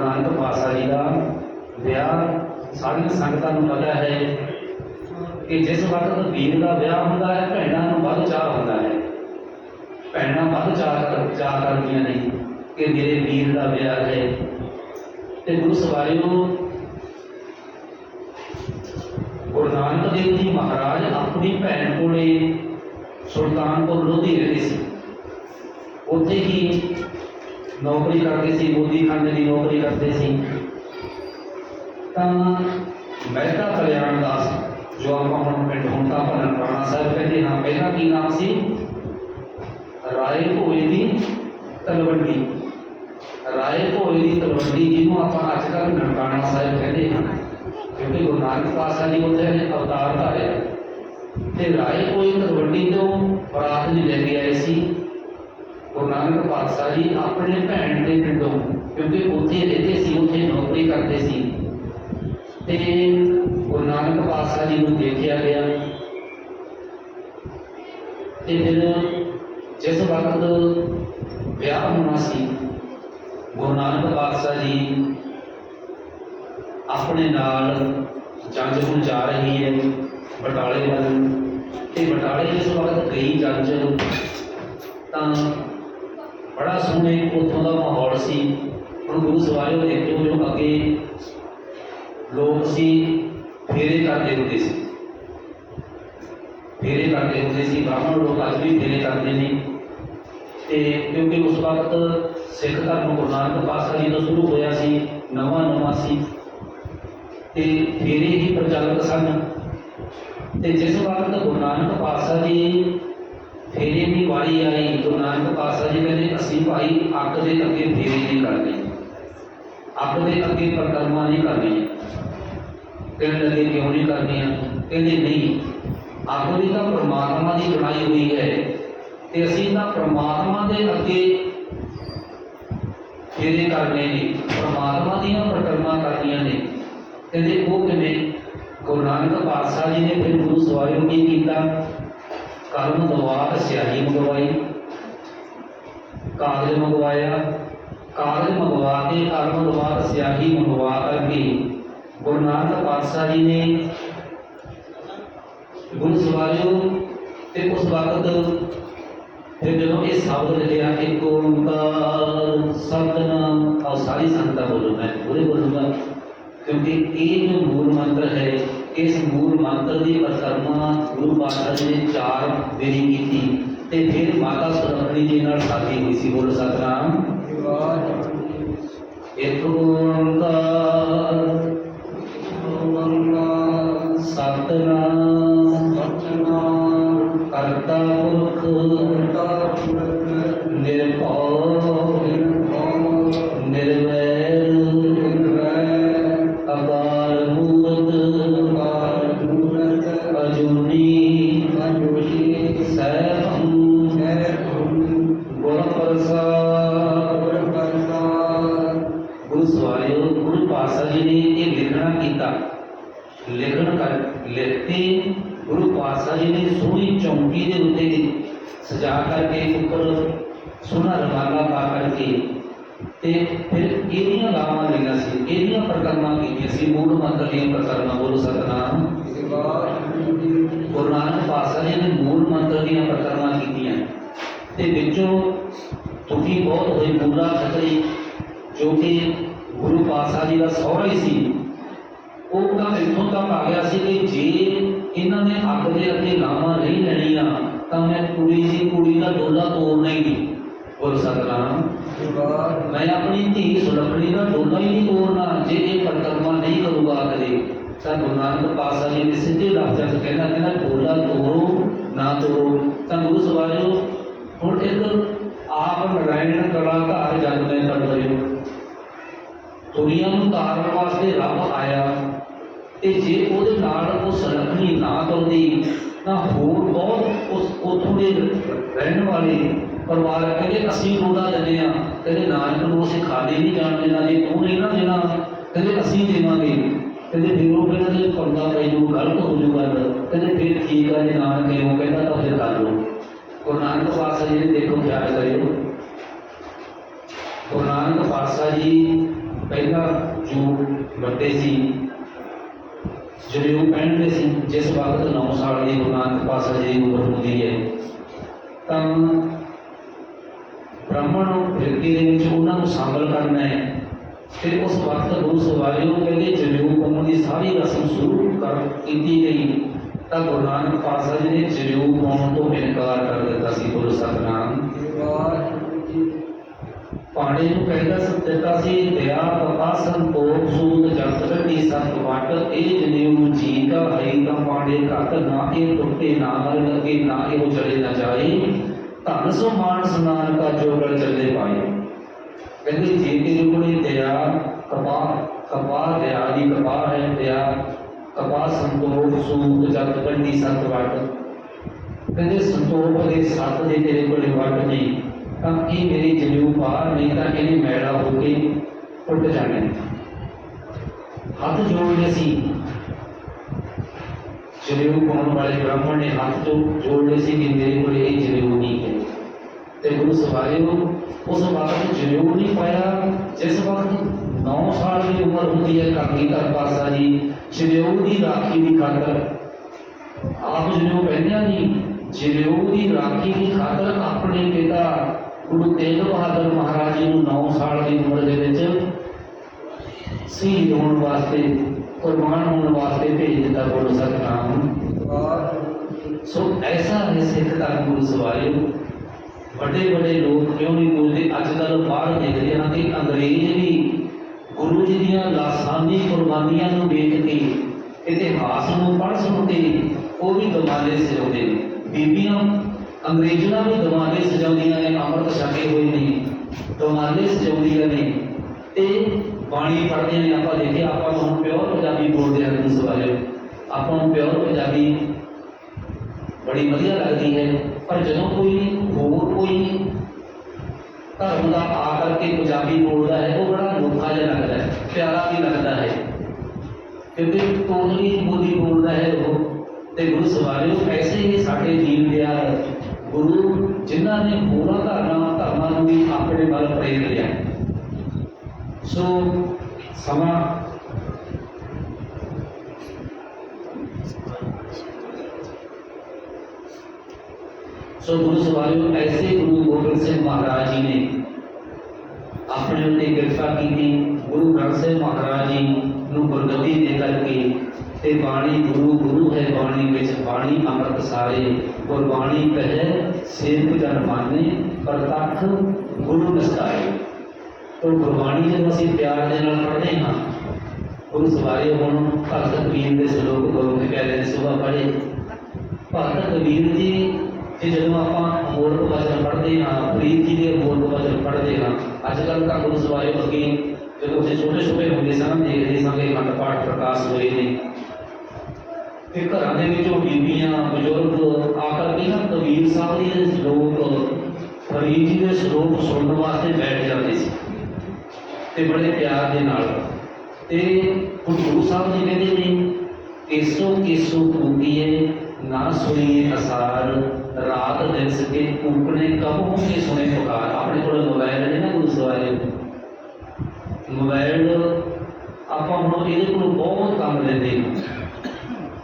ਗੁਰੂ ਨਾਨਕ ਪਾਤਸ਼ਾਹ ਜੀ ਦਾ ਵਿਆਹ ਸਾਰੀਆਂ ਸੰਗਤਾਂ ਨੂੰ ਪਤਾ ਹੈ ਕਿ ਜਿਸ ਵਕਤ ਵੀਰ ਦਾ ਵਿਆਹ ਹੁੰਦਾ ਹੈ, ਭੈਣਾਂ ਨੂੰ ਵੱਧ ਚਾਹ ਹੁੰਦਾ ਹੈ। ਭੈਣਾਂ ਵੱਧ ਚਾਹ ਚਾਹ ਕਰਦੀਆਂ ਨੇ ਕਿ ਮੇਰੇ ਵੀਰ ਦਾ ਵਿਆਹ ਹੈ। ਤੇ ਗੁਰੂ ਸਵਾਰਿਓ ਗੁਰੂ ਨਾਨਕ ਦੇਵ ਜੀ ਮਹਾਰਾਜ ਆਪਣੀ ਭੈਣ ਕੋਲੇ ਸੁਲਤਾਨਪੁਰ ਲੋਧੀ ਰਹਿੰਦੇ ਸੀ। ਉੱਥੇ ਹੀ ਨੌਕਰੀ ਕਰਦੇ ਸੀ ਮੋਦੀ ਖਾਨੇ ਦੀ ਨੌਕਰੀ ਕਰਦੇ ਸੀ। ਤਾਂ ਮਹਿਤਾ ਕਲਿਆਣ ਦਾਸ, ਜੋ ਆਪਾਂ ਹੁਣ ਪਿੰਡ ਹੁੰਦਾ ਤਾਂ ਆਪਾਂ ਨਨਕਾਣਾ ਸਾਹਿਬ ਕਹਿੰਦੇ ਹਾਂ ਪਹਿਲਾਂ ਕੀ ਨਾਮ ਸੀ? ਰਾਏ ਭੋਏ ਦੀ ਤਲਵੰਡੀ। ਰਾਏ ਭੋਏ ਦੀ ਤਲਵੰਡੀ ਜਿਹਨੂੰ ਆਪਾਂ ਅੱਜ ਕੱਲ੍ਹ ਨਨਕਾਣਾ ਸਾਹਿਬ ਕਹਿੰਦੇ ਹਾਂ, ਕਿਉਂਕਿ ਗੁਰੂ ਨਾਨਕ ਪਾਤਸ਼ਾਹ ਜੀ ਉੱਥੇ ਨੇ ਅਵਤਾਰ ਧਾਰਿਆ। ਤੇ ਰਾਏ ਭੋਏ ਤਲਵੰਡੀ ਤੋਂ ਬਰਾਤ ਜੀ ਲੈ ਕੇ ਆਏ ਸੀ। ਗੁਰੂ ਨਾਨਕ ਪਾਤਸ਼ਾਹ ਜੀ ਆਪਣੇ ਭੈਣ ਦੇ ਪਿੰਡੋਂ, ਕਿਉਂਕਿ ਉੱਥੇ ਰਹਿੰਦੇ ਸੀ, ਉੱਥੇ ਨੌਕਰੀ ਕਰਦੇ ਸੀ। ਤੇ ਗੁਰੂ ਨਾਨਕ ਪਾਤਸ਼ਾਹ ਜੀ ਨੂੰ ਦੇਖਿਆ ਗਿਆ। ਤੇ ਫਿਰ ਜਿਸ ਵਕਤ ਵਿਆਹ ਹੋਣਾ ਸੀ, ਗੁਰੂ ਨਾਨਕ ਪਾਤਸ਼ਾਹ ਜੀ ਆਪਣੇ ਨਾਲ ਜੰਜ ਨੂੰ ਜਾ ਰਹੀ ਹੈ, ਬਟਾਲੇ ਵੱਲ। ਤੇ ਬਟਾਲੇ ਜਿਸ ਵਕਤ ਗਈ ਜੰਜ ਤਾਂ ਬੜਾ ਸੋਹਣੇ ਉੱਥੋਂ ਦਾ ਮਾਹੌਲ ਸੀ। ਹੁਣ ਗੁਰੂ ਸਵਾਰਿਓ ਦੇਖਿਓ ਜੋ ਅੱਗੇ ਲੋਕ ਸੀ, ਫੇਰੇ ਕਰਦੇ ਹੁੰਦੇ ਸੀ। ਫੇਰੇ ਕਰਦੇ ਹੁੰਦੇ ਸੀ ਬ੍ਰਾਹਮਣ ਲੋਕ ਅੱਜ ਵੀ ਫੇਰੇ ਕਰਦੇ ਨੇ। ਤੇ ਕਿਉਂਕਿ ਉਸ ਵਕਤ ਸਿੱਖ ਧਰਮ ਗੁਰੂ ਨਾਨਕ ਪਾਤਸ਼ਾਹ ਜੀ ਤੋਂ ਸ਼ੁਰੂ ਹੋਇਆ ਸੀ, ਨਵਾਂ ਨਵਾਂ ਸੀ। ਤੇ ਫੇਰੇ ਹੀ ਪ੍ਰਚਲਿਤ ਸਨ। ਤੇ ਜਿਸ ਵਕਤ ਗੁਰੂ ਨਾਨਕ ਪਾਤਸ਼ਾਹ ਜੀ ਫੇਰੇ ਦੀ ਵਾਰੀ ਆਈ, ਗੁਰੂ ਨਾਨਕ ਪਾਤਸ਼ਾਹ ਜੀ ਕਹਿੰਦੇ, ਅਸੀਂ ਭਾਈ ਅੱਗ ਦੇ ਅੱਗੇ ਫੇਰੇ ਨਹੀਂ ਕਰਨੇ ਅੱਗ ਦੇ ਅੱਗੇ ਪਰਕਰਮਾ ਨਹੀਂ ਕਰਨੀ ਕਹਿਣ ਲੱਗੇ ਕਿਉਂ ਨਹੀਂ ਕਰਨੀਆਂ? ਕਹਿੰਦੇ ਨਹੀਂ, ਅੱਗ ਵੀ ਤਾਂ ਪ੍ਰਮਾਤਮਾ ਦੀ ਬਣਾਈ ਹੋਈ ਹੈ। ਤੇ ਅਸੀਂ ਤਾਂ ਪ੍ਰਮਾਤਮਾ ਦੇ ਅੱਗੇ ਫੇਰੇ ਕਰਨੇ ਨੇ, ਪ੍ਰਮਾਤਮਾ ਦੀਆਂ ਪਰਕਰਮਾ ਕਰਨੀਆਂ ਨੇ। ਕਹਿੰਦੇ ਉਹ ਕਿਵੇਂ? ਗੁਰੂ ਨਾਨਕ ਪਾਤਸ਼ਾਹ ਜੀ ਨੇ ਫਿਰ ਗੁਰੂ ਸਵਾਰੀ ਕੀ ਕੀਤਾ? ਕਲਮ ਦਵਾਰ ਸਿਆਹੀ ਮੰਗਵਾਈ, ਕਾਗਜ਼ ਮੰਗਵਾਇਆ, ਕਾਗਜ਼ ਮੰਗਵਾ ਕੇ ਕਲਮ ਦਵਾਰ ਸਿਆਹੀ ਮੰਗਵਾ ਕਰਕੇ ਗੁਰੂ ਨਾਨਕ ਪਾਤਸ਼ਾਹ ਜੀ ਨੇ ਗੁਰੂ ਸਵਾਰਿਓ ਤੇ ਉਸ ਵਕਤ ਫਿਰ ਜਦੋਂ ਇਹ ਸ਼ਬਦ ਲਿਖਿਆ ਇੱਕ ਓੰਕਾਰ ਸਤਨਾਮ, ਆਹ ਸਾਰੀ ਸੰਗਤਾਂ ਬੋਲੋ, ਮੈਂ ਪੂਰੇ ਬੋਲੂੰਗਾ, ਕਿਉਂਕਿ ਇਹ ਜੋ ਮੂਲ ਮੰਤਰ ਹੈ ਇਸ ਮੂਲ ਮੰਤਰ ਦੀ ਪਰਕਰਮਾ ਗੁਰੂ ਪਾਤਸ਼ਾਹ ਜੀ ਨੇ ਚਾਰ ਬੇਰੀ ਕੀਤੀ ਤੇ ਫਿਰ ਮਾਤਾ ਸੁਰਖਣੀ ਜੀ ਨਾਲ ਸਾਥੀ ਹੋਈ ਸੀ। ਬੋਲੋ ਸਤਨਾਮ। ਇੱਕ ਓੰਕਾਰ ਗੁਰ ਪ੍ਰਸਾਦ ਗੁਰੂ ਸਵਾਰਿਓ ਗੁਰੂ ਪਾਤਸ਼ਾਹ ਜੀ ਨੇ ਇਹ ਲਿਖਣਾ ਕੀਤਾ। ਲਿਖਣ ਕਰ ਲਿਖਤੇ ਗੁਰੂ ਪਾਤਸ਼ਾਹ ਜੀ ਨੇ ਸੋਹਣੀ ਚੌਂਕੀ ਦੇ ਉੱਤੇ ਸਜਾ ਕਰਕੇ ਉੱਪਰ ਸੋਹਣਾ ਰਵਾਲਾ ਪਾ ਕਰਕੇ ਤੇ ਫਿਰ ਇਹਦੀਆਂ ਗਾਵਾਂ ਲਈਆਂ ਸੀ ਇਹਦੀਆਂ ਪ੍ਰਕਰਮਾਂ ਕੀਤੀਆਂ ਸੀ ਮੂਲ ਮੰਤਰ ਦੀਆਂ ਪ੍ਰਕਰਮਾਂ ਬੋਲੋ ਸਤਨਾਮ। ਗੁਰੂ ਨਾਨਕ ਪਾਤਸ਼ਾਹ ਜੀ ਨੇ ਮੂਲ ਮੰਤਰ ਦੀਆਂ ਪ੍ਰਕਰਮਾਂ ਕੀਤੀਆਂ। ਤੇ ਵਿੱਚੋਂ ਦੁਖੀ ਬਹੁਤ ਹੋਏ ਮੂਲਾ ਖੱਤਰੀ, ਜੋ ਕਿ ਗੁਰੂ ਪਾਤਸ਼ਾਹ ਜੀ ਦਾ ਸਹੁਰਾ ਹੀ ਸੀ। ਉਹ ਤਾਂ ਇੱਥੋਂ ਤੱਕ ਆ ਗਿਆ ਸੀ ਕਿ ਜੇ ਇਹਨਾਂ ਨੇ ਅੱਗ ਦੇ ਅੱਗੇ ਲਾਵਾਂ ਨਹੀਂ ਲੈਣੀਆਂ, ਤਾਂ ਮੈਂ ਕੁੜੀ ਦੀ ਕੁੜੀ ਦਾ ਡੋਲਾ ਤੋੜਨਾ ਹੀ ਨਹੀਂ। ਬੋਲ ਸਤਨਾਮ, ਮੈਂ ਆਪਣੀ ਧੀ ਸੁਲੱਖਣੀ ਦਾ ਡੋਲਾ ਹੀ ਨਹੀਂ ਤੋੜਨਾ, ਜੇ ਇਹ ਪਰਕਰਮਾ ਨਹੀਂ ਕਰੂਗਾ ਕਦੇ ਤਾਂ ਗੁਰੂ ਨਾਨਕ ਪਾਤਸ਼ਾਹ ਜੀ ਨੇ ਸਿੱਧੇ ਲਫ਼ਜ਼ਾਂ 'ਚ ਕਹਿੰਦਾ ਕਹਿੰਦਾ, ਡੋਲਾ ਤੋੜੋ, ਨਾ ਤੋੜੋ। ਤਾਂ ਗੁਰੂ ਸਵਾਰਿਓ ਹੁਣ ਇੱਕ ਆਪ ਨਰਾਇਣ ਕਲਾਕਾਰ ਜਨ ਮੈਂ ਕਰ ਦੁਨੀਆ ਨੂੰ ਤਾਰਨ ਵਾਸਤੇ ਰੱਬ ਆਇਆ। ਤੇ ਜੇ ਉਹਦੇ ਨਾਲ ਉਸ ਰੱਖਣੀ ਨਾ ਤੁਰਦੀ ਤਾਂ ਹੋਰ ਬਹੁਤ ਉਸ ਉੱਥੋਂ ਦੇ ਰਹਿਣ ਵਾਲੇ ਪਰਿਵਾਰ ਕਹਿੰਦੇ, ਅਸੀਂ ਰੋੜਾ ਦਿੰਦੇ ਆ ਕਹਿੰਦੇ, ਨਾਨਕ ਨੂੰ ਅਸੀਂ ਖਾਲੀ ਨਹੀਂ ਜਾਣ ਦੇਣਾ। ਜੇ ਤੂੰ ਨਹੀਂ ਨਾ ਦੇਣਾ, ਕਹਿੰਦੇ, ਅਸੀਂ ਦੇਵਾਂਗੇ। ਕਹਿੰਦੇ, ਫਿਰ ਉਹ ਕਹਿੰਦਾ ਜੇ ਪੰਗਾ ਪੈ ਜੂ ਗਲਤ ਹੋ ਜੂ ਗੱਲ ਕਹਿੰਦੇ, ਫਿਰ ਠੀਕ ਆ, ਜੇ ਨਾਨਕ ਇਹੋ ਕਹਿੰਦਾ, ਤਾਂ ਫਿਰ ਕਰ ਲਓ। ਗੁਰੂ ਨਾਨਕ ਪਾਤਸ਼ਾਹ ਜੀ ਨੇ ਦੇਖੋ ਯਾਦ ਕਰਿਓ ਗੁਰੂ ਨਾਨਕ ਪਾਤਸ਼ਾਹ ਜੀ ਪਹਿਲਾਂ ਜੋ ਵੱਡੇ ਸੀ, ਜਿਹੜੇ ਉਹ ਪਹਿਨਦੇ ਸੀ, ਜਿਸ ਵਕਤ 9 ਸਾਲ ਦੀ ਗੁਰੂ ਨਾਨਕ ਪਾਤਸ਼ਾਹ ਜੀ ਦੀ ਉਮਰ ਹੁੰਦੀ ਹੈ, ਤਾਂ ਬ੍ਰਾਹਮਣ ਨੂੰ ਫਿਰਕੇ ਦੇ ਵਿੱਚ ਉਹਨਾਂ ਨੂੰ ਸ਼ਾਮਲ ਕਰਨਾ ਹੈ। ਫਿਰ ਉਸ ਵਕਤ ਗੁਰੂ ਸਵਾਰੇ ਨੂੰ ਕਹਿੰਦੇ ਜਨੇਊ ਪਾਉਣ ਦੀ ਸਾਰੀ ਰਸਮ ਸ਼ੁਰੂ ਕਰ ਕੀਤੀ ਗਈ। ਤਾਂ ਗੁਰੂ ਨਾਨਕ ਪਾਤਸ਼ਾਹ ਜੀ ਨੇ ਜਨੇਊ ਪਾਉਣ ਤੋਂ ਇਨਕਾਰ ਕਰ ਦਿੱਤਾ ਸੀ ਗੁਰੂ ਸਤਨਾਮ। ਪਾਣੀ ਨੂੰ ਕਹਿੰਦਾ ਸਭ ਦਿੱਤਾ ਸੀ ਦਇਆ ਪਤਾ ਸੰਤੋਖ ਸੂਤ ਜਗਤ ਘਟੀ ਸਤ ਵਟ, ਇਹ ਜਨੇਊ ਜੀ ਦਾ ਹੈ ਤਾਂ ਪਾਣੇ ਘਟ ਨਾ ਇਹ ਟੁੱਟੇ ਨਾ ਮਰ ਲੱਗੇ, ਨਾ ਇਹ ਚਲੇ ਨਾ ਜਾਏ। ਧਨ ਸੋ ਮਾਨ ਸਨਾਨ ਕਾ ਜੋਗਲ ਚੱਲੇ ਪਾਏ। ਕਹਿੰਦੇ, ਜੇ ਤੇਰੇ ਕੋਲੇ ਦਇਆ ਕਪਾ ਕਪਾ ਦਇਆ ਦੀ ਕਪਾ ਹੈ ਦਇਆ ਕਪਾ ਸੰਤੋਖ ਸੂਤ ਜਗਤ ਘਟੀ ਸਤ ਵਟ। ਕਹਿੰਦੇ, ਸੰਤੋਖ ਦੇ ਸੱਤ ਦੇ ਤੇਰੇ ਕੋਲੇ ਵਟ ਨਹੀਂ ਤਾਂ ਇਹ ਮੇਰੀ ਜਨੇਊ ਬਾਹਰ ਨਹੀਂ, ਤਾਂ ਇਹਨੇ ਮੈਲਾ ਹੋ ਕੇ ਟੁੱਟ ਜਾਣੇ ਹੱਥ ਜੋੜਨੇ ਸੀ। ਜਨੇਊ ਪਾਉਣ ਵਾਲੇ ਬ੍ਰਾਹਮਣ ਨੇ ਹੱਥ ਜੋ ਜੋੜਨੇ ਸੀ ਕਿ ਮੇਰੇ ਕੋਲ ਇਹ ਜਨੇਊ ਨਹੀਂ ਹੈ। ਤੇ ਗੁਰੂ ਸਵਾਰੇ ਨੂੰ ਉਸ ਵਕਤ ਜਨੇਊ ਨਹੀਂ ਪਾਇਆ, ਜਿਸ ਵਕਤ 9 ਸਾਲ ਦੀ ਉਮਰ ਹੁੰਦੀ ਹੈ ਕਾਕੀ ਧਰ ਪਾਸਾ ਜੀ। ਜਨੇਊ ਦੀ ਰਾਖੀ ਦੀ ਖਾਤਰ। ਆਪ ਜਨੇਊ ਪਹਿਨਿਆ ਨਹੀਂ ਜਨੇਊ ਦੀ ਰਾਖੀ ਦੀ ਖਾਤਰ ਆਪਣੇ ਪਿਤਾ ਗੁਰੂ ਤੇਗ ਬਹਾਦਰ ਮਹਾਰਾਜ ਜੀ ਨੂੰ 9 ਸਾਲ ਦੀ ਉਮਰ ਦੇ ਵਿੱਚ ਸ਼ਹੀਦ ਹੋਣ ਵਾਸਤੇ, ਕੁਰਬਾਨ ਹੋਣ ਵਾਸਤੇ ਭੇਜ ਦਿੱਤਾ ਗੁਰੂ ਸਤਨਾਮ ਸੋ ਐਸਾ ਹੈ ਸਿੱਖ ਧਰਮ ਗੁਰੂ ਸਵਾਰਿਓ ਵੱਡੇ ਵੱਡੇ ਲੋਕ ਕਿਉਂ ਨਹੀਂ ਬੋਲਦੇ? ਅੱਜ ਕੱਲ੍ਹ ਬਾਹਰ ਦੇਖਦੇ ਹਾਂ ਕਿ ਅੰਗਰੇਜ਼ ਵੀ ਗੁਰੂ ਜੀ ਦੀਆਂ ਲਾਸ਼ਾਂ ਕੁਰਬਾਨੀਆਂ ਨੂੰ ਵੇਖ ਕੇ ਇਤਿਹਾਸ ਨੂੰ ਪੜ੍ਹ ਸੁਣ ਕੇ ਉਹ ਵੀ ਦਮਾਲੇ ਸਜਾਉਂਦੇ ਨੇ। ਬੀਬੀਆਂ ਅੰਗਰੇਜ਼ਾਂ ਵੀ ਦਮਾਲੇ ਸਜਾਉਂਦੀਆਂ ਨੇ, ਅੰਮ੍ਰਿਤ ਛਕੇ ਹੋਏ ਨੇ ਦਮਾਲੇ ਸਜਾਉਂਦੀਆਂ ਨੇ। ਤੇ ਬਾਣੀ ਪੜ੍ਹਦੀਆਂ ਨੇ ਆਪਾਂ ਦੇਖਿਆ ਆਪਾਂ ਨੂੰ ਪਿਓਰ ਪੰਜਾਬੀ ਬੋਲਦੇ ਹਾਂ ਗੁਰੂ ਸਵਾਰਿਓ ਆਪਾਂ ਨੂੰ ਪਿਓਰ ਪੰਜਾਬੀ ਬੜੀ ਵਧੀਆ ਲੱਗਦੀ ਹੈ, ਪਰ ਜਦੋਂ ਕੋਈ ਹੋਰ ਕੋਈ ਧਰਮ ਦਾ ਆ ਕਰਕੇ ਪੰਜਾਬੀ ਬੋਲਦਾ ਹੈ, ਉਹ ਬੜਾ ਅਨੋਖਾ ਜਿਹਾ ਲੱਗਦਾ ਹੈ, ਪਿਆਰਾ ਵੀ ਲੱਗਦਾ ਹੈ। ਕਿਉਂਕਿ ਟੋਟਲੀ ਬੋਲੀ ਬੋਲਦਾ ਹੈ ਉਹ? ਤੇ ਗੁਰੂ ਸਵਾਰਿਓ ਐਸੇ ਹੀ ਸਾਡੇ ਜੀਵ ਦਿਆਲ ਗੁਰੂ ਜਿਨ੍ਹਾਂ ਨੇ ਹੋਰਾਂ ਧਰਮਾਂ ਧਰਮਾਂ ਨੂੰ ਵੀ ਆਪਣੇ ਵੱਲ ਪ੍ਰੇਰ ਲਿਆ। ਸੋ ਸਮਾਂ ਸੋ ਗੁਰੂ ਸਵਾਰਿਓ ਐਸੇ ਗੁਰੂ ਗੋਬਿੰਦ ਸਿੰਘ ਮਹਾਰਾਜ ਜੀ ਨੇ ਆਪਣੇ ਉੱਤੇ ਕਿਰਪਾ ਕੀਤੀ। ਗੁਰੂ ਗ੍ਰੰਥ ਸਾਹਿਬ ਮਹਾਰਾਜ ਜੀ ਨੂੰ ਗੁਰਗੱਦੀ ਦੇ ਕਰਕੇ ਤੇ ਬਾਣੀ ਗੁਰੂ ਗੁਰੂ ਹੈ ਬਾਣੀ ਵਿੱਚ, ਬਾਣੀ ਅੰਮ੍ਰਿਤ ਸਾਰੇ, ਗੁਰਬਾਣੀ ਕਹੇ ਸੇਵਕ ਜਨ ਮਾਨੇ, ਪ੍ਰਤੱਖ ਗੁਰੂ ਨਿਸਕਾਏ ਤੋ ਗੁਰਬਾਣੀ ਜਦੋਂ ਅਸੀਂ ਪਿਆਰ ਦੇ ਨਾਲ ਪੜ੍ਹਦੇ ਹਾਂ, ਗੁਰੂ ਸਵਾਰੇ ਹੁਣ ਭਗਤ ਕਬੀਰ ਦੇ ਸ਼ਲੋਕ ਗੁਰੂ ਦੇ ਪਿਆਰੇ ਦੇ ਸੁਭਾ ਪੜ੍ਹੇ। ਭਗਤ ਕਬੀਰ ਜੀ ਤੇ ਜਦੋਂ ਆਪਾਂ ਮੋਲਕ ਵਚਨ ਪੜ੍ਹਦੇ ਹਾਂ ਫਰੀਦ ਜੀ ਦੇ ਮੋਲਕ ਵਚਨ ਪੜ੍ਹਦੇ ਹਾਂ ਅੱਜ ਕੱਲ੍ਹ ਤਾਂ ਗੁਰੂ ਸਵਾਰੇ ਵਰਗੇ ਜਦੋਂ ਅਸੀਂ ਛੋਟੇ ਛੋਟੇ ਹੁੰਦੇ ਸਨ ਦੇਖਦੇ ਸਾਂ ਕਿ ਅਖੰਡ ਪਾਠ ਪ੍ਰਕਾਸ਼ ਹੋਏ ਨੇ। ਤੇ ਘਰਾਂ ਦੇ ਵਿੱਚੋਂ ਬੀਬੀਆਂ, ਬਜ਼ੁਰਗ ਆ ਕਰਕੇ ਨਾ ਕਬੀਰ ਸਾਹਿਬ ਦੇ ਸ਼ਲੋਕ ਫਰੀਦ ਜੀ ਦੇ ਸ਼ਲੋਕ ਸੁਣਨ ਵਾਸਤੇ ਬੈਠ ਜਾਂਦੇ ਸੀ। ਤੇ ਬੜੇ ਪਿਆਰ ਦੇ ਨਾਲ। ਤੇ ਗੁਰੂ ਸਾਹਿਬ ਜੀ ਕਹਿੰਦੇ ਨੇ ਕੇਸੋ ਕੇਸੋ ਕੂਕੀਏ ਨਾ ਸੁਣੀਏ ਅਸਾਰ ਰਾਤ ਦਿਨ ਸਕੇ ਕੂਕਣੇ ਕਬਹੂ ਕੇ ਸੁਣੇ ਪੁਕਾਰ ਆਪਣੇ ਕੋਲ ਮੋਬਾਈਲ ਹੈ ਨਾ ਗੁਰੂ ਸਵਾਰੇ ਆਪਾਂ ਹੁਣ ਇਹਦੇ ਕੋਲ ਬਹੁਤ ਕੰਮ ਲੈਂਦੇ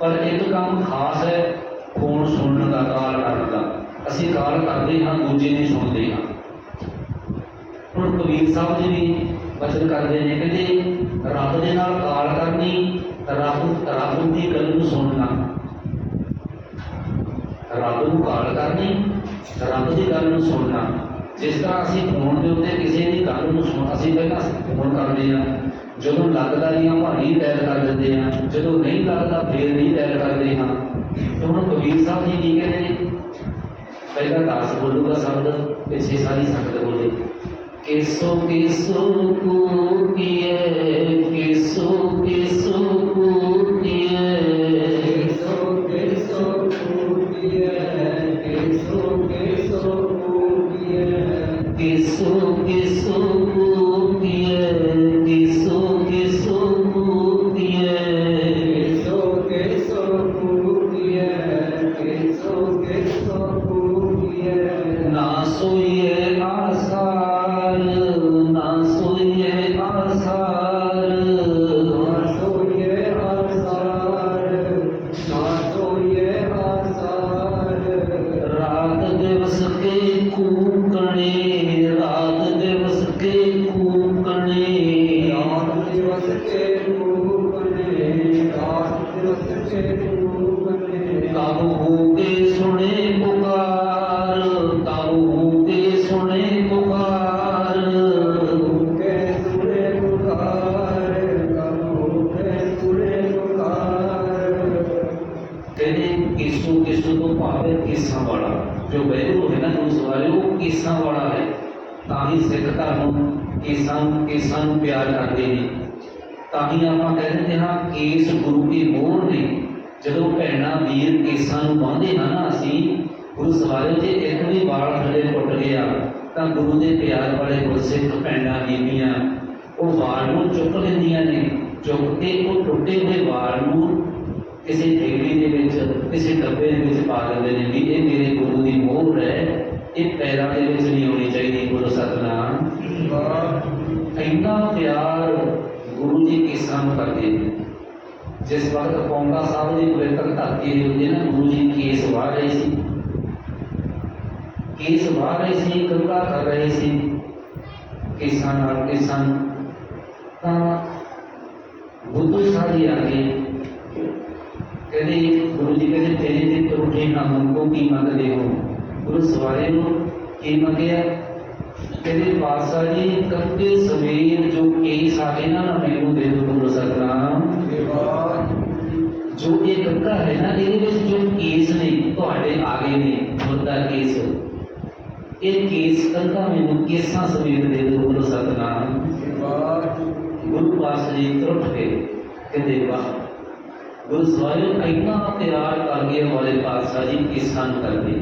ਪਰ ਇੱਕ ਕੰਮ ਖਾਸ ਹੈ ਫੋਨ ਸੁਣਨ ਦਾ ਕਾਲ ਕਰਨ ਦਾ। ਅਸੀਂ ਕਾਲ ਕਰਦੇ ਹਾਂ, ਦੂਜੇ ਨਹੀਂ ਸੁਣਦੇ ਹਾਂ। ਹੁਣ ਕਬੀਰ ਸਾਹਿਬ ਜੀ ਵੀ ਬਚਨ ਕਰਦੇ ਨੇ, ਕਹਿੰਦੇ, ਰੱਬ ਦੇ ਨਾਲ ਕਾਲ ਕਰਨੀ, ਰੱਬ ਰੱਬ ਦੀ ਗੱਲ ਨੂੰ ਸੁਣਨਾ। ਰੱਬ ਨੂੰ ਕਾਲ ਕਰਨੀ, ਰੱਬ ਦੀ ਗੱਲ ਨੂੰ ਸੁਣਨਾ। ਜਿਸ ਤਰ੍ਹਾਂ ਅਸੀਂ ਫੋਨ ਦੇ ਉੱਤੇ ਕਿਸੇ ਦੀ ਗੱਲ ਨੂੰ ਸੁਣ ਅਸੀਂ ਪਹਿਲਾਂ ਫੋਨ ਕਰਦੇ ਹਾਂ। ਜਦੋਂ ਲੱਗਦਾ ਨਹੀਂ ਆਪਾਂ ਨਹੀਂ ਡਾਇਲ ਕਰ ਦਿੰਦੇ ਹਾਂ, ਜਦੋਂ ਨਹੀਂ ਲੱਗਦਾ ਫੇਰ ਨਹੀਂ ਡਾਇਲ ਕਰਦੇ ਹਾਂ। ਤੇ ਹੁਣ ਕਬੀਰ ਸਾਹਿਬ ਜੀ ਕੀ ਕਹਿੰਦੇ ਨੇ? ਪਹਿਲਾਂ ਦਾਸ ਬੋਲੂਗਾ ਸ਼ਬਦ ਇਸੇ ਸਾਰੀ ਸੰਗਤ ਬੋਲੇ। ਕੇਸੋ ਕੇਸੋ ਕੂਕੀਏ ਕੇਸੋ ਕੇਸੋ ਕੂਕੀਏ ਕੇਸੋ ਉਹ ਵਾਲ ਨੂੰ ਚੁੱਕ ਲੈਂਦੀਆਂ ਨੇ, ਚੁੱਕ ਕੇ ਉਹ ਟੁੱਟੇ ਹੋਏ ਵਾਲ ਨੂੰ ਕਿਸੇ ਥੈਲੀ ਦੇ ਵਿੱਚ, ਕਿਸੇ ਡੱਬੇ ਦੇ ਵਿੱਚ ਪਾ ਦਿੰਦੇ ਨੇ ਵੀ ਇਹ ਮੇਰੇ ਗੁਰੂ ਦੀ ਮੋਹਰ ਹੈ, ਇਹ ਪੈਰਾਂ ਦੇ ਵਿੱਚ ਨਹੀਂ ਹੋਣੀ ਚਾਹੀਦੀ, ਗੁਰੂ ਸਤਨਾਮ। ਇੰਨਾ ਪਿਆਰ ਗੁਰੂ ਜੀ ਕੇਸਾਂ ਨੂੰ ਕਰਦੇ ਨੇ। ਜਿਸ ਵਕਤ ਪੌਂਗਾ ਸਾਹਿਬ ਦੀ ਪਵਿੱਤਰ ਧਰਤੀ ਦੇ ਉੱਤੇ ਨਾ ਗੁਰੂ ਜੀ ਕੇਸ ਵਾਹ ਰਹੇ ਸੀ। ਕੇਸ ਵਾਹ ਰਹੇ ਸੀ ਕੰਗਾ ਕਰ ਰਹੇ ਸੀ। ਕਿਸਾਨ ਨਾਲ ਕੇਸਾਂ ਤਾਂ ਬੁੱਧੂ ਸਾਹਿਬ ਜੀ ਆ ਕੇ ਕਹਿੰਦੇ ਗੁਰੂ ਜੀ ਕਹਿੰਦੇ, ਤੇਰੇ ਤੇ ਤਰੁਠੇ ਨਾ ਮੰਗੋ ਕੀ ਮੰਗਦੇ ਹੋ? ਗੁਰੂ ਸਵਾਰੇ ਨੂੰ ਕੀ ਮੰਗਿਆ? ਕਹਿੰਦੇ ਪਾਤਸ਼ਾਹ ਜੀ ਕੰਗੇ ਸਵੇਰ ਜੋ ਕੇਸ ਆ ਗਏ ਨਾ ਨਾ ਮੈਨੂੰ ਦੇ ਦਿਓ ਗੁਰੂ ਸਤਨਾਮ। ਜੋ ਇਹ ਕੰਗਾ ਹੈ ਨਾ, ਇਹਦੇ ਵਿੱਚ ਜੋ ਕੇਸ ਨੇ, ਤੁਹਾਡੇ ਆ ਗਏ ਨੇ, ਮੁੱਦਾ ਕੇਸ। ਇਹ ਕੇਸ ਕੰਗਾ ਮੈਨੂੰ ਕੇਸਾਂ ਸਮੇਤ ਦੇ ਦਿਓ ਗੁਰੂ ਸਤਨਾਮ। ਗੁਰੂ ਪਾਤਸ਼ਾਹ ਜੀ ਤੁਰਟ ਕੇ ਕਹਿੰਦੇ, ਵਾਹ, ਗੁਰੂ ਸਾਹਿਬ ਇੰਨਾ ਪਿਆਰ ਕਰਦੇ ਵਾਲੇ ਪਾਤਸ਼ਾਹ ਜੀ ਕਿਸਾਨ ਕਰਦੇ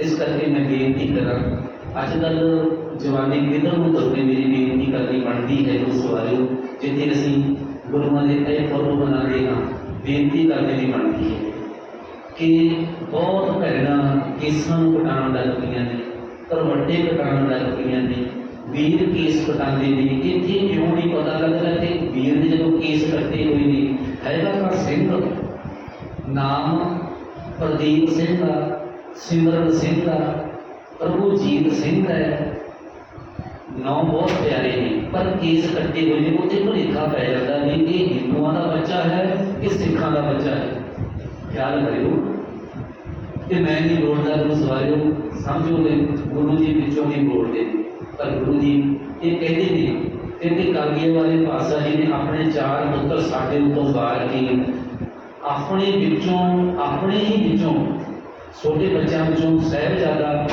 ਇਸ ਕਰਕੇ ਮੈਂ ਬੇਨਤੀ ਕਰਾਂ, ਅੱਜ ਕੱਲ ਜਵਾਨੀ ਕਿਧਰ ਨੂੰ ਤੁਰਦੇ ਮੇਰੀ ਬੇਨਤੀ ਕਰਨੀ ਬਣਦੀ ਹੈ ਗੁਰੂ ਸਵਾਰਿਓ ਜਿੱਥੇ ਅਸੀਂ ਗੁਰੂਆਂ ਦੇ ਇਹ ਫੋਟੋ ਬਣਾਉਂਦੇ ਹਾਂ, ਬੇਨਤੀ ਕਰਨੀ ਵੀ ਬਣਦੀ ਹੈ ਕਿ ਬਹੁਤ ਭੈਣਾਂ ਕੇਸਾਂ ਨੂੰ ਕਟਾਉਣ ਲੱਗ ਪਈਆਂ ਨੇ ਕਰਵੱਟੇ ਕਟਾਉਣ ਲੱਗ ਪਈਆਂ ਨੇ। ਵੀਰ ਕੇਸ ਕਟਾਉਂਦੇ ਨੇ, ਇੱਥੇ ਕਿਉਂ ਨਹੀਂ ਪਤਾ ਲੱਗਦਾ? ਕਿ ਵੀਰ ਨੇ ਜਦੋਂ ਕੇਸ ਕੱਟੇ ਹੋਏ ਨੇ, ਹੈਗਾ ਤਾਂ ਸਿੰਘ। ਨਾਮ ਪ੍ਰਦੀਪ ਸਿੰਘ ਦਾ ਸਿਮਰਨ ਸਿੰਘ ਦਾ ਪ੍ਰਭੂਜੀਤ ਸਿੰਘ ਹੈ। ਨੌ ਬਹੁਤ ਪਿਆਰੇ ਨੇ, ਪਰ ਕੇਸ ਕੱਟੇ ਹੋਏ ਨੇ ਉਹਦੇ ਭੁਲੇਖਾ ਪੈ ਜਾਂਦਾ ਵੀ ਇਹ ਹਿੰਦੂਆਂ ਦਾ ਬੱਚਾ ਹੈ ਕਿ ਸਿੱਖਾਂ ਦਾ ਬੱਚਾ ਹੈ? ਖਿਆਲ ਕਰਿਓ। ਕਿ ਮੈਂ ਨਹੀਂ ਬੋਲਦਾ ਗੁਰੂ ਸਵਾਰਿਓ ਸਮਝੋਗੇ? ਗੁਰੂ ਜੀ ਵਿੱਚੋਂ ਨਹੀਂ ਬੋਲਦੇ। ਪਰ ਗੁਰੂ ਜੀ ਇਹ ਕਹਿੰਦੇ ਨੇ, ਕਹਿੰਦੇ ਕਾਂਗੇ ਵਾਲੇ ਪਾਸਾ ਜੀ ਨੇ ਆਪਣੇ ਚਾਰ ਪੁੱਤਰ ਸਾਡੇ ਉੱਤੋਂ ਵਾਰ ਕੇ ਆਪਣੇ ਵਿੱਚੋਂ, ਆਪਣੇ ਹੀ ਵਿੱਚੋਂ, ਛੋਟੇ ਬੱਚਿਆਂ ਵਿੱਚੋਂ ਸਹਿਬਜ਼ਾਦਾ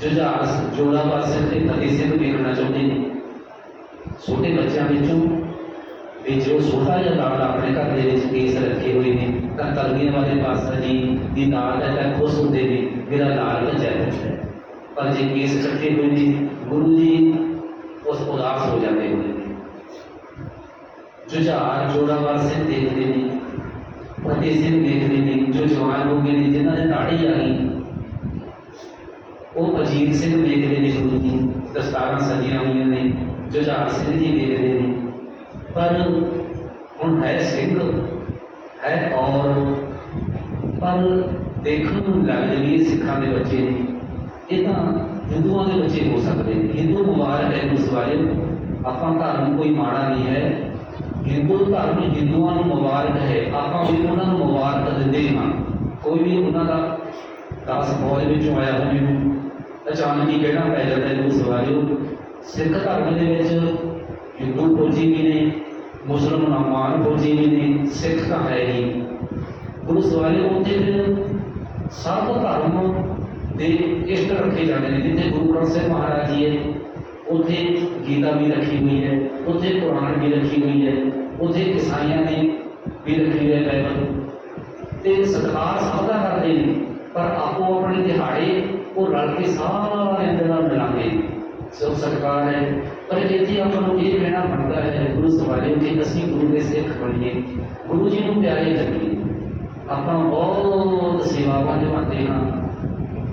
ਜੁਝਾਰ ਜੋਰਾਵਰ ਪਾਸੇ ਤੇ ਫਤਿਹ ਸਿੰਘ ਵੇਖਣਾ ਚਾਹੁੰਦੇ ਨੇ। ਛੋਟੇ ਬੱਚਿਆਂ ਵਿੱਚੋਂ ਵੀ ਜੋ ਛੋਟਾ ਜਿਹਾ ਲਾਲ ਆਪਣੇ ਘਰ ਦੇ ਵਿੱਚ ਕੇਸ ਰੱਖੇ ਹੋਏ ਨੇ। ਤਾਂ ਕਲਗੀਆਂ ਵਾਲੇ ਪਾਸਾ ਜੀ ਦੀ ਨਾਲ ਹੈ ਖੁਸ਼ ਹੁੰਦੇ ਨੇ, ਮੇਰਾ ਲਾਲ ਬਚਿਆ ਹੈ। ਪਰ ਜੇ ਕੇਸ ਇਕੱਠੇ ਹੋਏ ਨੇ, ਗੁਰੂ ਜੀ ਉਸ ਉਦਾਸ ਹੋ ਜਾਂਦੇ ਹੁੰਦੇ ਨੇ। ਜੁਝਾਰ ਜੋਰਾਵਰ ਸਿੰਘ ਦੇਖਦੇ ਨੇ ਫਤਿਹ ਸਿੰਘ ਦੇਖਦੇ ਨੇ, ਜੋ ਜਵਾਨ ਹੋ ਗਏ ਨੇ, ਜਿਨ੍ਹਾਂ ਦੇ ਦਾੜੀ ਆ ਗਈ। ਉਹ ਅਜੀਤ ਸਿੰਘ ਵੇਖਦੇ ਨੇ ਗੁਰੂ ਜੀ, ਦਸਤਾਰਾਂ ਸਜੀਆਂ ਹੋਈਆਂ ਨੇ, ਜੁਝਾਰ ਸਿੰਘ ਜੀ ਵੇਖਦੇ ਨੇ। ਪਰ ਹੁਣ ਹੈ ਸਿੰਘ, ਹੈ ਔਰ ਪਰ ਦੇਖਣ ਨੂੰ ਲੱਗ ਜਗੀ ਸਿੱਖਾਂ ਦੇ ਬੱਚੇ ਨੇ। ਇਹ ਤਾਂ ਹਿੰਦੂਆਂ ਦੇ ਬੱਚੇ ਹੋ ਸਕਦੇ ਨੇ। ਹਿੰਦੂ ਮੁਬਾਰਕ ਹੈ ਉਸ ਬਾਰੇ। ਆਪਾਂ ਧਰਮ ਕੋਈ ਮਾੜਾ ਨਹੀਂ ਹੈ। ਹਿੰਦੂ ਧਰਮ ਹਿੰਦੂਆਂ ਨੂੰ ਮੁਬਾਰਕ ਹੈ। ਆਪਾਂ ਵੀ ਉਹਨਾਂ ਨੂੰ ਮੁਬਾਰਕ ਦਿੰਦੇ ਹਾਂ। ਕੋਈ ਵੀ ਉਹਨਾਂ ਦਾ ਦਸ ਫੌਜ ਵਿੱਚੋਂ ਆਇਆ ਹੋਵੇ ਨੂੰ ਅਚਾਨਕ ਹੀ ਕਹਿਣਾ ਪੈ ਜਾਂਦਾ ਹੈ ਉਸ ਬਾਰੇ। ਸਿੱਖ ਧਰਮ ਦੇ ਵਿੱਚ ਹਿੰਦੂ ਫੌਜੀ ਵੀ ਨੇ, ਮੁਸਲਮਾਨ ਫੌਜੀ ਵੀ ਨੇ, ਸਿੱਖ ਤਾਂ ਹੈ ਹੀ। ਗੁਰੂ ਸਵਾਲੇ ਉੱਥੇ ਫਿਰ ਸਭ ਧਰਮ ਦੇ ਇਸ਼ਟ ਰੱਖੇ ਜਾਂਦੇ ਨੇ, ਜਿੱਥੇ ਗੁਰੂ ਗ੍ਰੰਥ ਸਾਹਿਬ ਮਹਾਰਾਜ ਜੀ ਹੈ ਉੱਥੇ ਗੀਤਾ ਵੀ ਰੱਖੀ ਹੋਈ ਹੈ, ਉੱਥੇ ਕੁਰਾਨ ਵੀ ਰੱਖੀ ਹੋਈ ਹੈ, ਉੱਥੇ ਈਸਾਈਆਂ ਨੇ ਵੀ ਰੱਖੀ ਹੋਈ ਹੈ ਬਾਈਬਲ ਤੇ ਸਤਿਕਾਰ ਸਭ ਦਾ ਕਰਦੇ ਨੇ, ਪਰ ਆਪੋ ਆਪਣੇ ਦਿਹਾੜੇ ਉਹ ਰਲ ਕੇ ਸਾਰਿਆਂ ਦੇ ਨਾਲ ਮਿਲਾਉਂਦੇ ਨੇ। ਸੋ ਸਰਕਾਰ ਹੈ। ਪਰ ਇੱਥੇ ਆਪਾਂ ਨੂੰ ਇਹ ਕਹਿਣਾ ਬਣਦਾ ਹੈ, ਗੁਰੂ ਸਵਾਲੇ ਕਿ ਅਸੀਂ ਗੁਰੂ ਦੇ ਸਿੱਖ ਬਣੀਏ। ਗੁਰੂ ਜੀ ਨੂੰ ਪਿਆਰੇ ਕਰੀਏ। ਆਪਾਂ ਬਹੁਤ ਸੇਵਾਵਾਂ ਨਿਭਾਉਂਦੇ ਹਾਂ।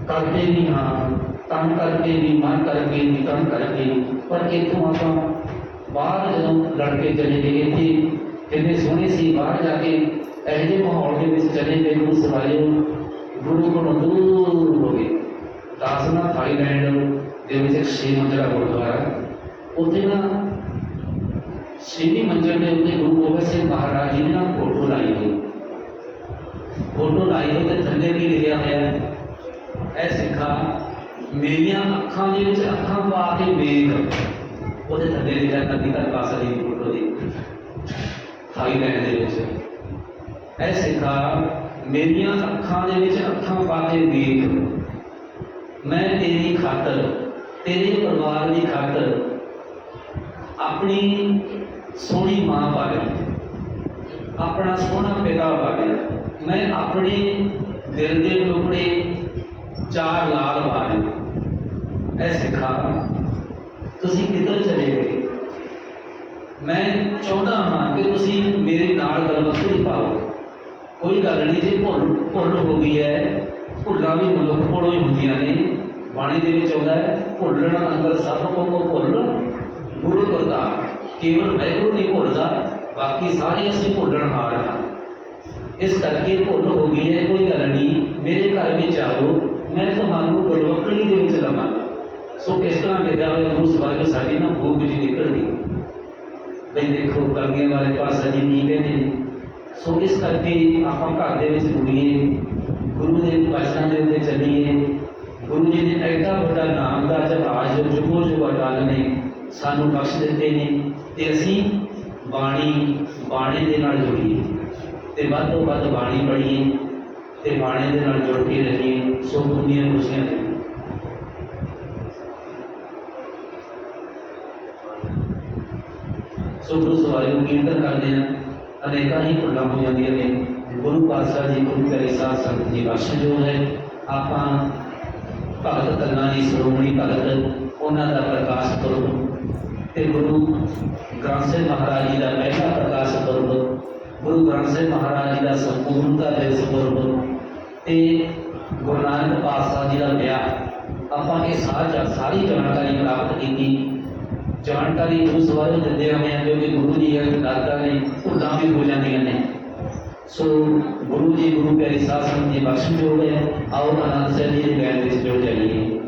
ਕਰਦੇ ਵੀ ਹਾਂ ਤਨ ਕਰਕੇ ਵੀ ਮਨ ਕਰਕੇ ਵੀ ਤਨ ਕਰਕੇ ਪਰ ਇੱਥੋਂ ਆਪਾਂ ਬਾਹਰ ਜਦੋਂ ਲੜਕੇ ਚਲੇ ਗਏ ਇੱਥੇ ਕਿੰਨੇ ਸੋਹਣੇ ਸੀ, ਬਾਹਰ ਜਾ ਕੇ ਇਹੋ ਜਿਹੇ ਮਾਹੌਲ ਦੇ ਵਿੱਚ ਚਲੇ ਗਏ ਗੁਰੂ ਸਵਾਰੇ ਗੁਰੂ ਕੋਲੋਂ ਦੂਰ ਹੋ ਗਏ। ਦਾਸਨਾ ਥਾਈਲੈਂਡ ਦੇ ਵਿੱਚ ਇੱਕ ਛੇ ਮੰਜ਼ਿਲਾ ਗੁਰਦੁਆਰਾ। ਉੱਥੇ ਨਾ ਛੇਵੀਂ ਮੰਜ਼ਿਲ ਦੇ ਉੱਤੇ ਗੁਰੂ ਗੋਬਿੰਦ ਸਿੰਘ ਮਹਾਰਾਜ ਜੀ ਨੇ ਨਾ ਫੋਟੋ ਲਾਈ ਹੋਈ। ਫੋਟੋ ਲਾਈ ਹੋਈ ਤੇ ਥੱਲੇ ਵੀ ਲਿਖਿਆ ਹੋਇਆ ਹੈ ਇਹ ਸਿੱਖਾ, ਮੇਰੀਆਂ ਅੱਖਾਂ ਦੇ ਵਿੱਚ ਅੱਖਾਂ ਪਾ ਕੇ ਵੇਖ। ਉਹਦੇ ਥੱਲੇ ਲਿਖਿਆ ਕਦੀ ਤੱਕ ਪਾਸਾ ਦੀ ਫੋਟੋ ਦੀ। ਥਾਈਲੈਂਡ ਦੇ ਵਿੱਚ। ਇਹ ਸਿੱਖਾ, ਮੇਰੀਆਂ ਅੱਖਾਂ ਦੇ ਵਿੱਚ ਅੱਖਾਂ ਪਾ ਕੇ ਵੇਖ। ਮੈਂ ਤੇਰੀ ਖਾਤਰ, ਤੇਰੇ ਪਰਿਵਾਰ ਦੀ ਖਾਤਰ ਆਪਣੀ ਸੋਹਣੀ ਮਾਂ ਬਾਰੇ ਆਪਣਾ ਸੋਹਣਾ ਪਿਤਾ ਬਾਰੇ ਮੈਂ ਆਪਣੇ ਦਿਲ ਦੇ ਟੁਕੜੇ ਚਾਰ ਲਾਲ ਬਾਰੇ ਐ ਸਿਖਾ ਤੁਸੀਂ ਕਿੱਧਰ ਚਲੇ ਗਏ ਮੈਂ ਚਾਹੁੰਦਾ ਹਾਂ ਕਿ ਤੁਸੀਂ ਮੇਰੇ ਨਾਲ ਗਲਵਸਤੂ ਪਾਓ ਕੋਈ ਗੱਲ ਨਹੀਂ ਜੇ ਭੁੱਲ ਭੁੱਲ ਹੋ ਗਈ ਹੈ ਭੁੱਲਾਂ ਵੀ ਮਨੁੱਖ ਕੋਲੋਂ ਹੀ ਹੁੰਦੀਆਂ ਨੇ ਬਾਣੀ ਦੇ ਵਿੱਚ ਆਉਂਦਾ ਹੈ ਭੁੱਲਣ ਅੰਦਰ ਸਭ ਕੋ ਕੋ ਭੁੱਲ ਗੁਰੂ ਕਰਦਾ ਕੇਵਲ ਵਾਹਿਗੁਰੂ ਨਹੀਂ ਭੁੱਲਦਾ ਬਾਕੀ ਸਾਰੇ ਅਸੀਂ ਭੁੱਲਣ ਹਾਰ ਹਾਂ ਇਸ ਕਰਕੇ ਭੁੱਲ ਹੋ ਗਈ ਹੈ ਕੋਈ ਗੱਲ ਨਹੀਂ ਮੇਰੇ ਘਰ ਵਿੱਚ ਆਓ ਮੈਂ ਤੁਹਾਨੂੰ ਗੁਰਵਕੜੀ ਦੇ ਵਿੱਚ ਲਵਾਂਗਾ ਸੋ ਇਸ ਤਰ੍ਹਾਂ ਕਿਹਾ ਹੋਇਆ ਗੁਰੂ ਸਵਾਲ ਸਾਡੀ ਨਾ ਭੂਖ ਜੀ ਨਿਕਲਦੀ। ਬਈ ਦੇਖੋ ਕਲਗੀਆਂ ਵਾਲੇ ਪਾਸ ਜੀ ਨਹੀਂ ਨੇ। ਸੋ ਇਸ ਕਰਕੇ ਆਪਾਂ ਘਰ ਦੇ ਵਿੱਚ ਜੁੜੀਏ ਗੁਰੂ ਦੇ ਵਚਨਾਂ ਦੇ ਉੱਤੇ ਚੱਲੀਏ। ਗੁਰੂ ਜੀ ਨੇ ਐਡਾ ਵੱਡਾ ਨਾਮ ਦਾ ਜਹਾਜ਼ ਜੁਗੋ ਜੁਗ ਅਟਲ ਨੇ ਸਾਨੂੰ ਬਖਸ਼ ਦਿੱਤੇ ਨੇ ਤੇ ਅਸੀਂ ਬਾਣੀ ਬਾਣੀ ਦੇ ਨਾਲ ਜੁੜੀਏ। ਤੇ ਵੱਧ ਤੋਂ ਵੱਧ ਬਾਣੀ ਪੜ੍ਹੀਏ। ਤੇ ਬਾਣੀ ਦੇ ਨਾਲ ਜੁੜ ਕੇ ਰਹੀਏ, ਸੋ ਦੁਨੀਆ ਖੁਸ਼ੀਆਂ ਦੇ ਸੋ ਗੁਰੂ ਸਵਾਰੀ ਨੂੰ ਕੀਰਤਨ ਕਰਦੇ ਆ ਅਨੇਕਾਂ ਹੀ ਭੁੱਲਾਂ ਹੋ ਜਾਂਦੀਆਂ ਨੇ। ਗੁਰੂ ਪਾਤਸ਼ਾਹ ਜੀ ਗੁਰੂ ਪਿਆਰੇ ਸਾਧ ਸੰਗਤ ਜੀ ਬਖਸ਼ ਜੋ ਹੈ, ਆਪਾਂ ਭਗਤ ਕੰਨਾਂ ਦੀ ਸ਼੍ਰੋਮਣੀ ਭਗਤ, ਉਹਨਾਂ ਦਾ ਪ੍ਰਕਾਸ਼ ਪੁਰਬ ਤੇ ਗੁਰੂ ਗ੍ਰੰਥ ਸਾਹਿਬ ਮਹਾਰਾਜ ਜੀ ਦਾ ਪਹਿਲਾ ਪ੍ਰਕਾਸ਼ ਪੁਰਬ, ਗੁਰੂ ਗ੍ਰੰਥ ਸਾਹਿਬ ਮਹਾਰਾਜ ਜੀ ਦਾ ਸੰਪੂਰਨਤਾ ਦਿਵਸ ਪੁਰਬ ਤੇ ਗੁਰੂ ਨਾਨਕ ਪਾਤਸ਼ਾਹ ਜੀ ਦਾ ਵਿਆਹ, ਆਪਾਂ ਇਹ ਸਾਰਾ ਸਾਰੀ ਜਾਣਕਾਰੀ ਪ੍ਰਾਪਤ ਕੀਤੀ। ਜਾਣਕਾਰੀ ਉਸ ਬਾਰੇ ਦਿੰਦੇ ਹੋਏ ਹਾਂ ਕਿਉਂਕਿ ਗੁਰੂ ਜੀ ਦੀਆਂ ਦਾਤਾ ਨੇ ਭੁੱਲਾਂ ਵੀ ਹੋ ਜਾਂਦੀਆਂ ਨੇ। ਸੋ ਗੁਰੂ ਜੀ, ਗੁਰੂ ਪਿਆਰੀ ਸਾਧ ਸੰਗਤ ਜੀ ਬਖਸ਼ ਜੋੜ ਹੈ ਆਓ ਆਨੰਦ ਸਾਹਿਬ ਜੀ ਦੇ ਗਿਆਨ ਵਿੱਚ ਜੁੜ ਜਾਈਏ